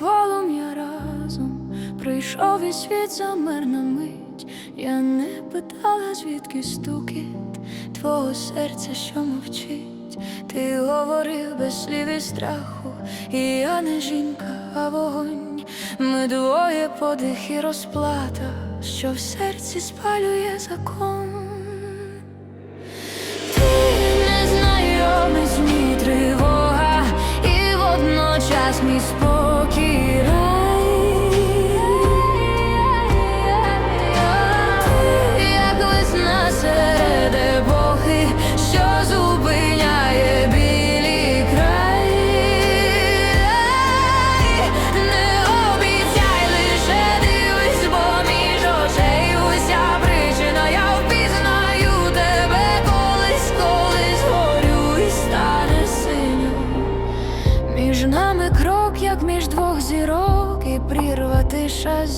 полум'я разом прийшов і світ замер на мить. Я не питала, звідки стукіт твого серця, що мовчить. Ти говорив без слів і страху, і я не жінка, а вогонь. Ми двоє подих і розплата, що в серці спалює закон. Незнайомець, мій тривога, і водночас мій спокій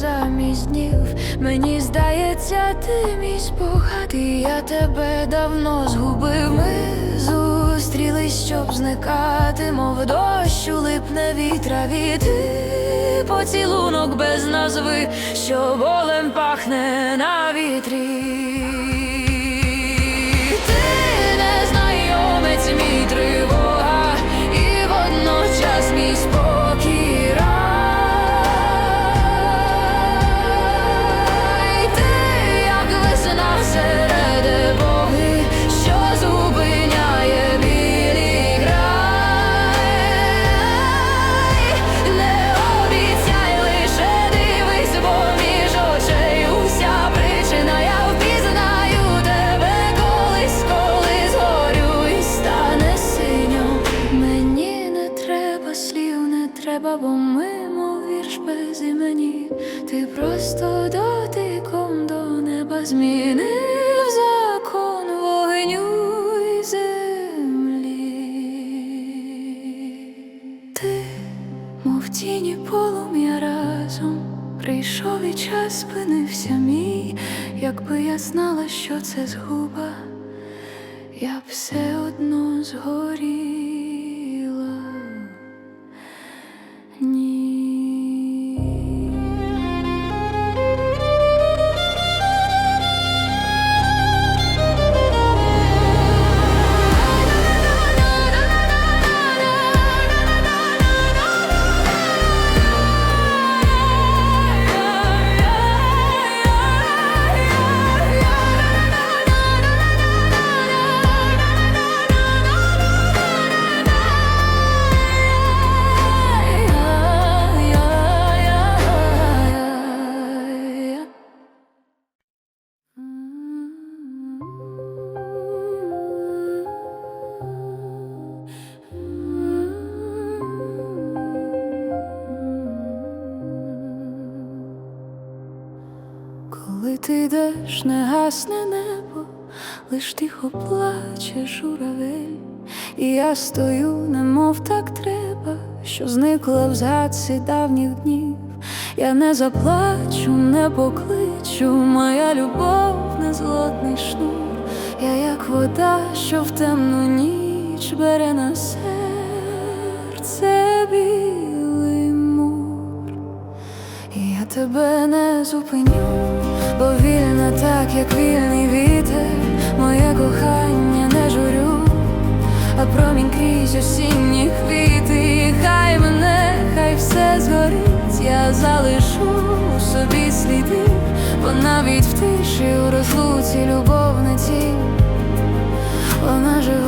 замість днів. Мені здається, ти мій спогад, я тебе давно згубив. Ми зустрілись, щоб зникати, мов дощу липне вітра ти поцілунок без назви, що болем пахне на вітрі. Змінив закон вогню і землі. Ти, мов тіні полум'я разом, прийшов і час спинився мій, якби я знала, що це згуба, я б все одно згоріла. Ти йдеш, не гасне небо, лиш тихо плаче журавель, і я стою, немов так треба, що зникла в згадці давніх днів. Я не заплачу, не покличу, моя любов не злотний шнур. Я як вода, що в темну ніч бере на серце білий тебе не зупиню, бо вільна так, як вільний вітер, моє кохання не журю, а промінь крізь осінні квіти, хай мене, хай все згорить, я залишу у собі сліди, бо навіть в тиші у розлуці любов не тінь, вона живе.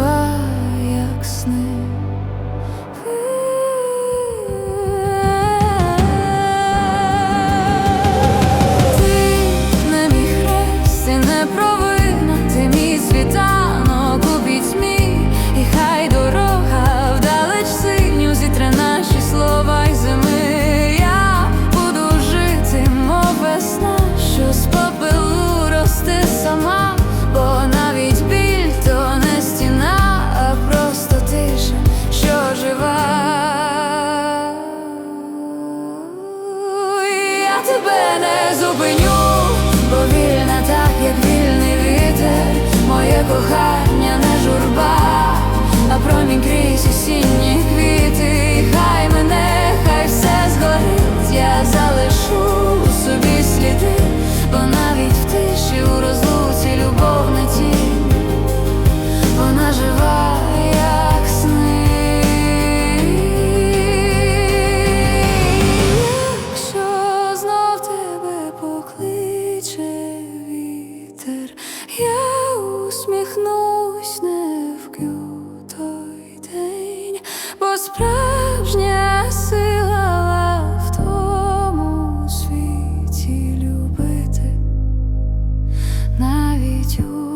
тебе не зупиню, бо вільна так, як вільний вітер, моє кохання не журба, а промінь крізь осінні квіти. когось той день, бо справжня сила в тому світі любити навіть у.